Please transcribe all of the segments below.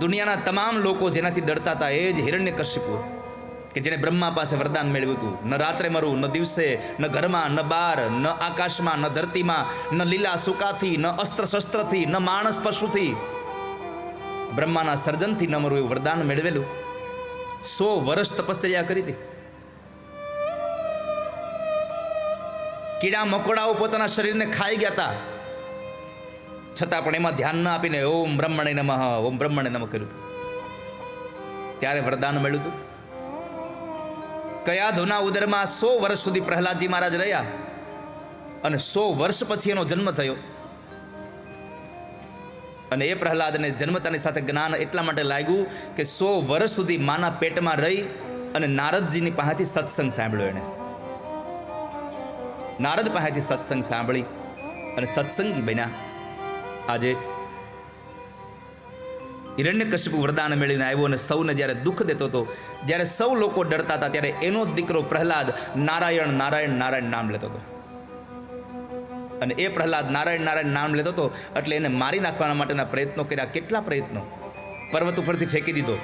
દુનિયાના તમામ લોકો જેનાથી ડરતા હતા એ જ હિરણ્ય કશ્યપુ કે જેને બ્રહ્મા પાસે વરદાન મેળવ્યું હતું. ન રાત્રે મરું ન દિવસે, ન ઘરમાં, ન બાર ન આકાશમાં, ન ધરતીમાં, ન લીલા સુકાથી, ન અસ્ત્ર શસ્ત્રથી, ન માણસ પશુથી. બ્રહ્માના સર્જનથી ન મરું એવું વરદાન મેળવેલું. સો વર્ષ તપશ્ચર્યા કરી હતી. કીડા મકોડાઓ પોતાના શરીરને ખાઈ ગયા હતા. છતાં પણ એમાં ધ્યાન ના આપીને ઓમ બ્રહ્મણે નમઃ, ઓમ બ્રહ્મણે નમઃ કર્યું હતું. ત્યારે વરદાન મળ્યું હતું. કયા ધોના ઉદરમાં સો વર્ષ સુધી પ્રહલાદજી મહારાજ રહ્યા અને સો વર્ષ પછી એનો જન્મ થયો? અને એ પ્રહલાદને જન્મતાની સાથે જ્ઞાન એટલા માટે લાગ્યું કે સો વર્ષ સુધી માના પેટમાં રહી અને નારદજીની પાસેથી સત્સંગ સાંભળ્યો એણે. નારદ પાસેથી સત્સંગ સાંભળી અને સત્સંગી બન્યા. આજે હિરણ્યકશ્યપુ વરદાન મેળવીને આવ્યો અને સૌને જ્યારે દુઃખ દેતો હતો, જ્યારે સૌ લોકો ડરતા હતા, ત્યારે એનો દીકરો પ્રહલાદ નારાયણ નારાયણ નારાયણ નામ લેતો હતો. અને એ પ્રહલાદ નારાયણ નારાયણ નામ લેતો હતો એટલે એને મારી નાખવા માટેના પ્રયત્નો કર્યા. કેટલા પ્રયત્નો? પર્વત ઉપરથી ફેંકી દીધો,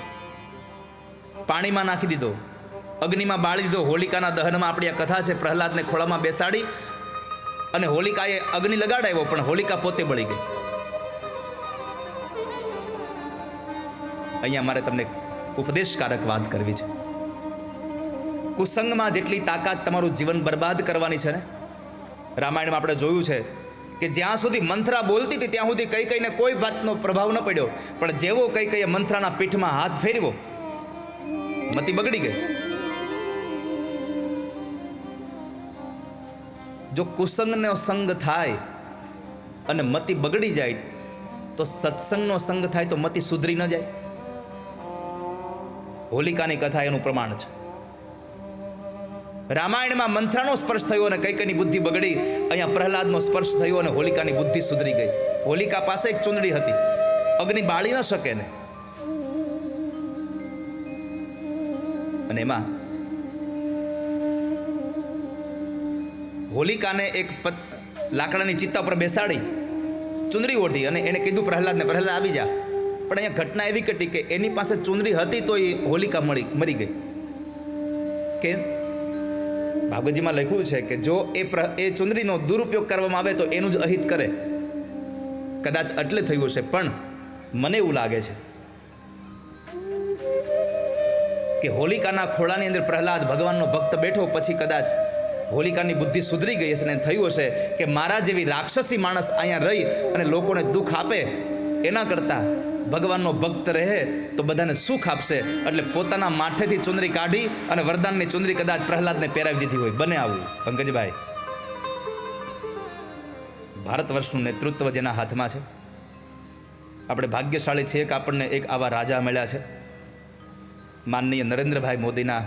પાણીમાં નાખી દીધો, અગ્નિમાં બાળી દીધો, હોલિકાના દહનમાં આપણી આ કથા છે, પ્રહલાદને ખોળામાં બેસાડી અને હોલિકાએ અગ્નિ લગાડાવ્યો પણ હોલિકા પોતે બળી ગઈ. અહીંયા મારે તમને ઉપદેશકારક વાત કરવી છે. કુસંગમાં જેટલી તાકાત તમારું જીવન બરબાદ કરવાની છે ને, રામાયણમાં આપણે જોયું છે કે જ્યાં સુધી મંથરા બોલતી હતી ત્યાં સુધી કઈ કઈને કોઈ વાતનો પ્રભાવ ન પડ્યો. પણ જેવો કઈ કઈ મંથરાના પીઠમાં હાથ ફેરવો મતી બગડી ગઈ. જો કુસંગનો સંગ થાય અને મતી બગડી જાય, તો સત્સંગનો સંગ થાય તો મતિ સુધરી ન જાય. હોલિકાની કથા એનું પ્રમાણ છે. રામાયણમાં મંથરાનો સ્પર્શ થયો અને કઈ કઈ બુદ્ધિ બગડી, અહીંયા પ્રહલાદનો સ્પર્શ થયો અને હોલિકાની બુદ્ધિ સુધરી ગઈ. હોલિકા પાસે એક ચુંદડી હતી. અગ્નિ બાળી ન શકે ને. અને એમાં હોલિકાને એક લાકડાની ચિત્તા પર બેસાડી, ચુંદડી ઓઢી અને એને કીધું, પ્રહલાદને, પ્રહલાદ, આવી જા. પણ અહીંયા ઘટના એવી ઘટી કે એની પાસે ચુંદડી હતી તો એ હોલિકા મળી મરી ગઈ. કે ભાગવતજીમાં લખ્યું છે કે જો એ એ ચુંદડીનો દુરુપયોગ કરવામાં આવે તો એનું જ અહિત કરે. કદાચ એટલે થયું હશે, પણ મને એવું લાગે છે કે હોલિકાના ખોળાની અંદર પ્રહલાદ ભગવાનનો ભક્ત બેઠો, પછી કદાચ હોલિકાની બુદ્ધિ સુધરી ગઈ હશે અને થયું હશે કે મારા જેવી રાક્ષસી માણસ અહીંયા રહી અને લોકોને દુઃખ આપે એના કરતાં. ભગવાનનો ભક્ત રહે તો બધાને સુખ આપશે. એટલે પોતાના માથેથી ચુંદરી કાઢી અને વરદાનની ચુંદરી કદાચ પ્રહલાદને પહેરાવી દીધી હોય. બને આવું, પંકજભાઈ. ભારત વર્ષનું નેતૃત્વ જેના હાથમાં છે. આપણે ભાગ્યશાળી છીએ કે આપણને એક આવા રાજા મળ્યા છે. માનનીય નરેન્દ્રભાઈ મોદીના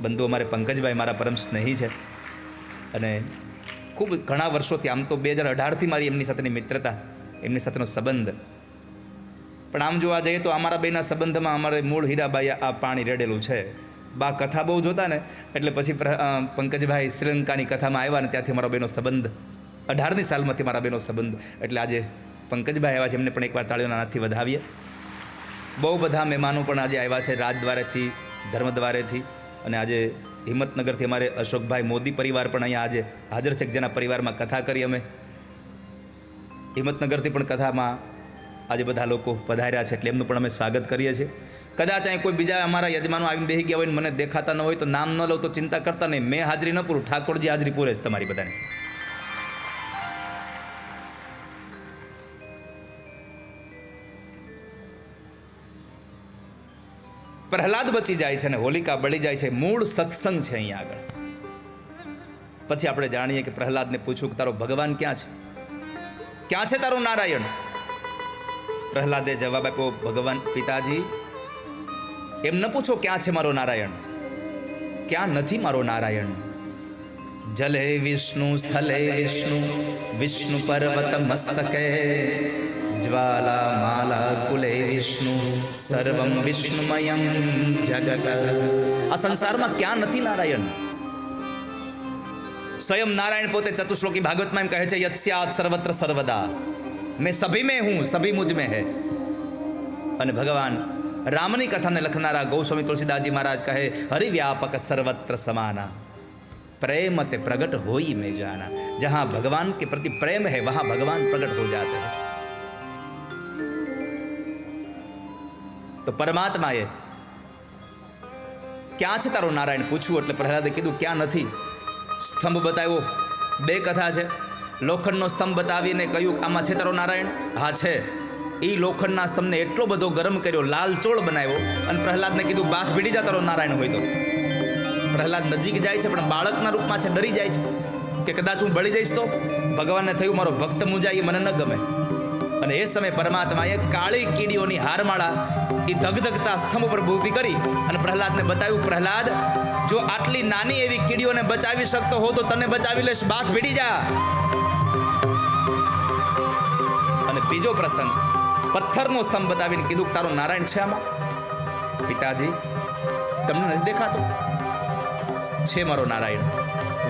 બંધુ અમારે પંકજભાઈ મારા પરમ સ્નેહી છે. અને ખૂબ ઘણા વર્ષોથી, આમ તો બે હજાર અઢારથી મારી એમની સાથેની મિત્રતા, એમની સાથેનો સંબંધ પણ આમ જોવા જઈએ તો અમારા બેના સંબંધમાં અમારે મૂળ હીરાબાઈ આ પાણી રેડેલું છે. બા કથા બહુ જોતા ને, એટલે પછી પંકજભાઈ શ્રીલંકાની કથામાં આવ્યા ને ત્યાંથી મારો બેનો સંબંધ, અઢારની સાલમાંથી મારા બેનો સંબંધ, એટલે આજે પંકજભાઈ આવ્યા છે, એમને પણ એકવાર તાળીઓના હાથથી વધાવીએ. બહુ બધા મહેમાનો પણ આજે આવ્યા છે, રાજદ્વારેથી, ધર્મદ્વારેથી, અને આજે હિંમતનગરથી અમારે અશોકભાઈ મોદી પરિવાર પણ અહીંયા આજે હાજર છે, જેના પરિવારમાં કથા કરી અમે. હિંમતનગરથી પણ કથામાં આજે બધા લોકો પધાર્યા છે એટલે એમનું પણ અમે સ્વાગત કરીએ છીએ. કદાચ અહીં કોઈ બીજા અમારા યજમાનો આવીને બેસી ગયા હોય ને મને દેખાતા ન હોય તો નામ ન લઉં તો ચિંતા કરતા નહીં. મેં હાજરી ન પૂરું. ઠાકોરજી હાજરી પૂરે છે તમારી બધાની. પ્રહલાદ બચી જાય છે અને હોલિકા બળી જાય છે. મૂળ સત્સંગ છે અહીંયા આગળ. પછી આપણે જાણીએ કે પ્રહલાદને પૂછ્યું કે તારો ભગવાન ક્યાં છે? ક્યાં છે તારો નારાયણ? પ્રહલાદે જવાબ આપ્યો, ભગવાન પિતાજી, એમ ન પૂછો ક્યાં છે મારો નારાયણ. ક્યાં નથી મારો નારાયણ. જલે વિષ્ણુ, સ્થલે વિષ્ણુ વિષ્ણુ પર્વત મસ્તકે જ્વાલા માલા કુલે વિષ્ણુ, સર્વમ વિષ્ણુમયમ જગત. આ સંસારમાં ક્યાં નથી નારાયણ? સ્વયં નારાયણ પોતે ચતુશ્લોકી ભાગવતમાં એમ કહે છે, યત્સ્યાત સર્વત્ર સર્વદા. मैं सभी में हूं सभी मुझ में है અને ભગવાન રામની કથાને લખનારા ગૌસ્વામી તુલસીદાસજી મહારાજ કહે હરિવ્યાપક સર્વત્ર સમાના प्रेम ते प्रकट हो ही में जाना जहां भगवान के प्रति प्रेम है वहां भगवान प्रकट हो जाते हैं તો પરમાત્માએ ક્યાં છે તારો નારાયણ પૂછ્યું એટલે પ્રહલાદે કીધું ક્યાં નથી સ્તંભ બતાવ્યો બે કથા છે લોખંડનો સ્તંભ બતાવીને કહ્યું આમાં છે તારો નારાયણ? હા, છે. એ લોખંડના સ્તંભને એટલો બધો ગરમ કર્યો લાલચોળ બનાવ્યો અને પ્રહલાદને કીધું, બાથ ભીડી જા તારો નારાયણ હોય તો. પ્રહલાદ નજીક જાય છે, પણ બાળકના રૂપમાં છે, ડરી જાય છે કે કદાચ હું બળી જઈશ તો? ભગવાનને થયું મારો ભક્ત મુંજાય એ મને ન ગમે. અને એ સમયે પરમાત્માએ કાળી કીડીઓની હારમાળા એ ધગધગતા સ્તંભ ઉપર ઊભી કરી અને પ્રહલાદને બતાવ્યું, પ્રહલાદ, જો આટલી નાની એવી કીડીઓને બચાવી શકતો હો તો તને બચાવી લેશ બાથ ભીડી જા. બીજો પ્રસંગ. પથ્થરનો સ્તંભ બતાવીને કીધું કે તારો નારાયણ છે આમાં? પિતાજી તમને નથી દેખાતો? છે મારો નારાયણ.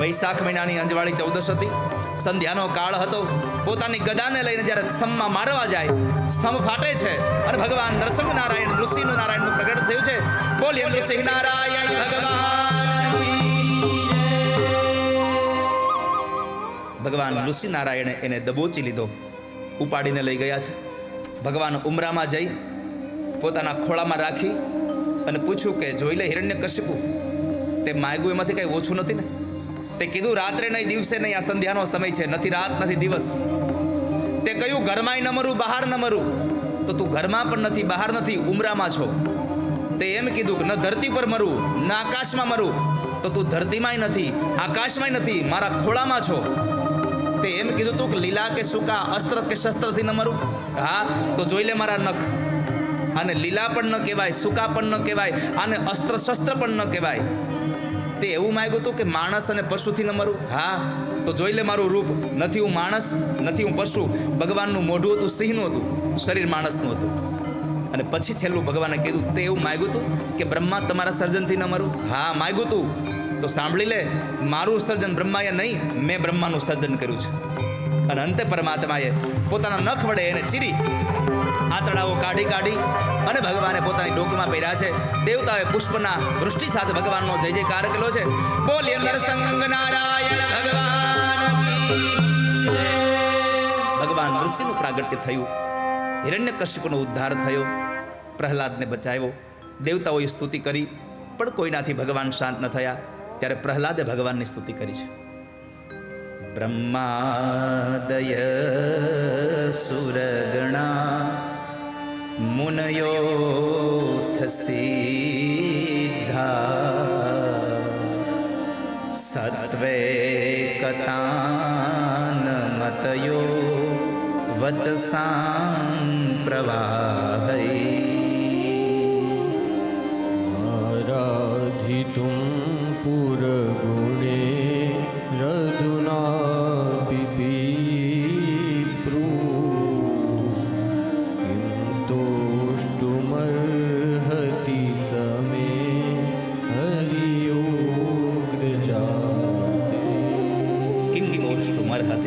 વૈશાખ મહિનાની અંજવાળી ચૌદશ હતી. સંધ્યાનો કાળ હતો. પોતાની ગદાને લઈને જ્યારે સ્તંભમાં મારવા જાય સ્તંભ ફાટે છે અને ભગવાન નરસિંહ નારાયણ નૃસિંહ નારાયણનું પ્રગટ થયું છે. બોલીએ નૃસિંહ નારાયણ ભગવાન ભગવાન નૃસિંહ નારાયણે એને દબોચી લીધો. ઉપાડીને લઈ ગયા છે. ભગવાન ઉમરામાં જઈ પોતાના ખોળામાં રાખી અને પૂછ્યું કે, જોઈ લે હિરણ્ય કશ્યપુ તે માગ્યું એમાંથી કંઈ ઓછું નથી ને? તે કીધું, રાત્રે નહીં, દિવસે નહીં, આ સંધ્યાનો સમય છે, નથી રાત, નથી દિવસ. તે કહ્યું, ઘરમાંય ન મરું, બહાર ન મરું. તો તું ઘરમાં પણ નથી, બહાર નથી, ઉમરામાં છો. તે એમ કીધું કે, ન ધરતી પર મરું, ન આકાશમાં મરું. તો તું ધરતીમાંય નથી, આકાશમાંય નથી, મારા ખોળામાં છો. તે એમ કીધું તું કે લીલા કે સૂકા, અસ્ત્ર કે શસ્ત્રથી ન મરું? હા, તો જોઈ લે મારા નખ. અને લીલા પણ ન કહેવાય, સૂકા પણ ન કહેવાય અને અસ્ત્ર શસ્ત્ર પણ ન કહેવાય. તે એવું માગ્યું હતું કે માણસ અને પશુથી ન મરું? હા, તો જોઈ લે મારું રૂપ. નથી હું માણસ, નથી હું પશુ. ભગવાનનું મોઢું હતું, સિંહનું હતું, શરીર માણસનું હતું. અને પછી છેલ્લું ભગવાને કીધું, તે એવું માગ્યું હતું કે બ્રહ્મા તમારા સર્જનથી ન મરું? હા, માગ્યું તું. તો સાંભળી લે, મારું સર્જન બ્રહ્માએ નહીં, મેં બ્રહ્માનું સર્જન કર્યું છે. અને અંતે પરમાત્માએ પોતાના નખ વડે એને ચીરી આતડાઓ કાઢી કાઢી અને ભગવાને પોતાની ડોકમાં પહેર્યા છે. દેવતાએ પુષ્પના વૃષ્ટિ સાથે ભગવાનનો જય જયકાર કર્યો છે. બોલીએ નરસંગ નારાયણ ભગવાન ભગવાન ઋષિનું પ્રાગટ્ય થયું. હિરણ્ય કશ્યપનો ઉદ્ધાર થયો. પ્રહલાદને બચાવ્યો. દેવતાઓએ સ્તુતિ કરી, પણ કોઈનાથી ભગવાન શાંત ન થયા. ત્યારે પ્રહલાદે ભગવાનની સ્તુતિ કરી છે. બ્રહ્માદય સુરગણા મુનયોથ સિદ્ધા સત્વે કતાન મતયો વચસાં પ્રવાહૈ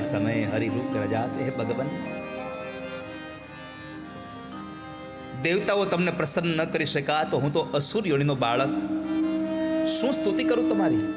કોષ્ઠુમર્હતિ સમય હરિરૂપ રજાતે હે ભગવન. દેવતાઓ તમને પ્રસન્ન ન કરી શકા તો હું તો અસુર યોનીનો બાળક. શું સ્તુતિ કરું તમારી?